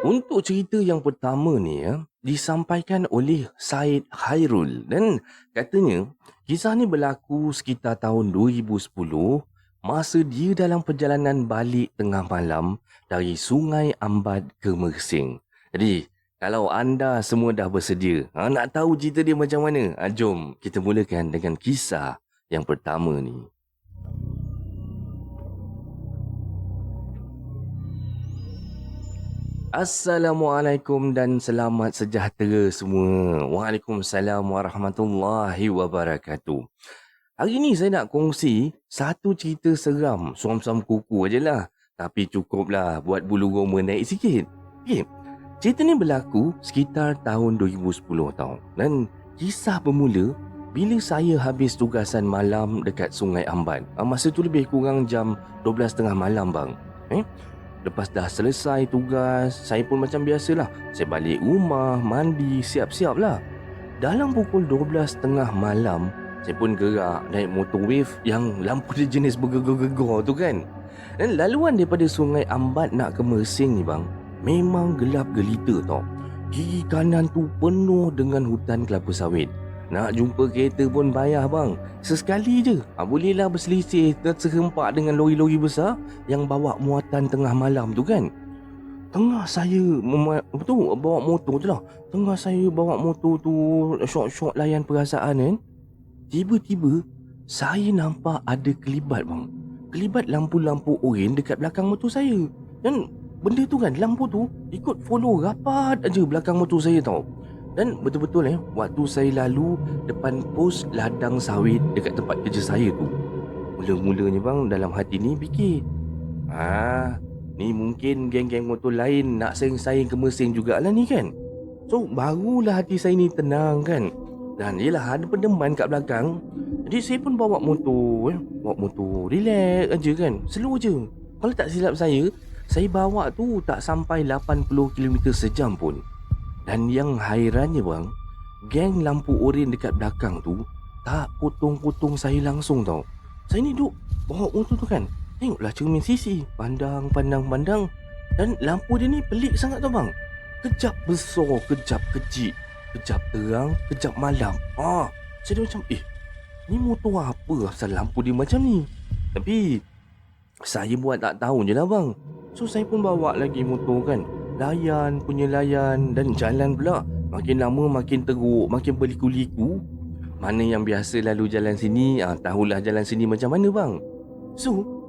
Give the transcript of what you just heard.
Untuk cerita yang pertama ni ya, disampaikan oleh Said Khairul dan katanya kisah ni berlaku sekitar tahun 2010 masa dia dalam perjalanan balik tengah malam dari Sungai Ambad ke Mersing. Jadi, kalau anda semua dah bersedia, ha, nak tahu cerita dia macam mana? Ha, jom kita mulakan dengan kisah yang pertama ni. Assalamualaikum dan selamat sejahtera semua. Waalaikumsalam warahmatullahi wabarakatuh. Hari ni saya nak kongsi satu cerita seram, suam-suam kuku aje lah. Tapi cukuplah buat bulu roma naik sikit. Okay. Cerita ni berlaku sekitar tahun 2010 tau. Dan kisah bermula bila saya habis tugasan malam dekat Sungai Amban. Ah, masa tu lebih kurang jam 12.30 malam bang. Eh? Lepas dah selesai tugas, saya pun macam biasalah. Saya balik rumah, mandi, siap-siap lah. Dalam pukul 12.30 malam, saya pun gerak naik motor wave yang lampu dia jenis bergegar-gegar tu kan. Dan laluan daripada sungai Ambat nak ke Mersing ni bang, memang gelap gelita tau. Kiri kanan tu penuh dengan hutan kelapa sawit. Nak jumpa kereta pun bayar bang. Sesekali je. Ha, bolehlah berselisih dan serempak dengan lori-lori besar yang bawa muatan tengah malam tu kan. Tengah saya mema- betul bawa motor tu lah. Tengah saya bawa motor tu short-short layan perasaan kan. Tiba-tiba saya nampak ada kelibat bang. Kelibat lampu-lampu oren dekat belakang motor saya. Dan benda tu kan lampu tu ikut follow rapat aja belakang motor saya tau. Dan betul-betul eh Waktu saya lalu Depan pos ladang sawit Dekat tempat kerja saya tu Mula-mulanya bang Dalam hati ni fikir Ah, Ni mungkin geng-geng motor lain Nak saing-saing ke mesin jugalah ni kan? So barulah hati saya ni tenang kan. Dan yelah ada pendeman kat belakang. Jadi saya pun bawa motor eh. Bawa motor Relax aja kan Slow je. Kalau tak silap saya Saya bawa tu tak sampai 80 km sejam pun dan yang hairannya bang, geng lampu oren dekat belakang tu tak potong-potong saya langsung tau. Saya ni duduk bawa motor tu kan. Tengoklah cermin sisi. Pandang, pandang, pandang. Dan lampu dia ni pelik sangat tau bang. Kejap besar, kejap kecil. Kejap terang, kejap malam. Ah, saya dah macam, eh, ni motor apa asal lampu dia macam ni? Tapi, saya buat tak tahu je lah bang. So, saya pun bawa lagi motor kan layan punya layan dan jalan pula. Makin lama makin teruk makin berliku-liku. Mana yang biasa lalu jalan sini ah tahulah jalan sini macam mana bang? So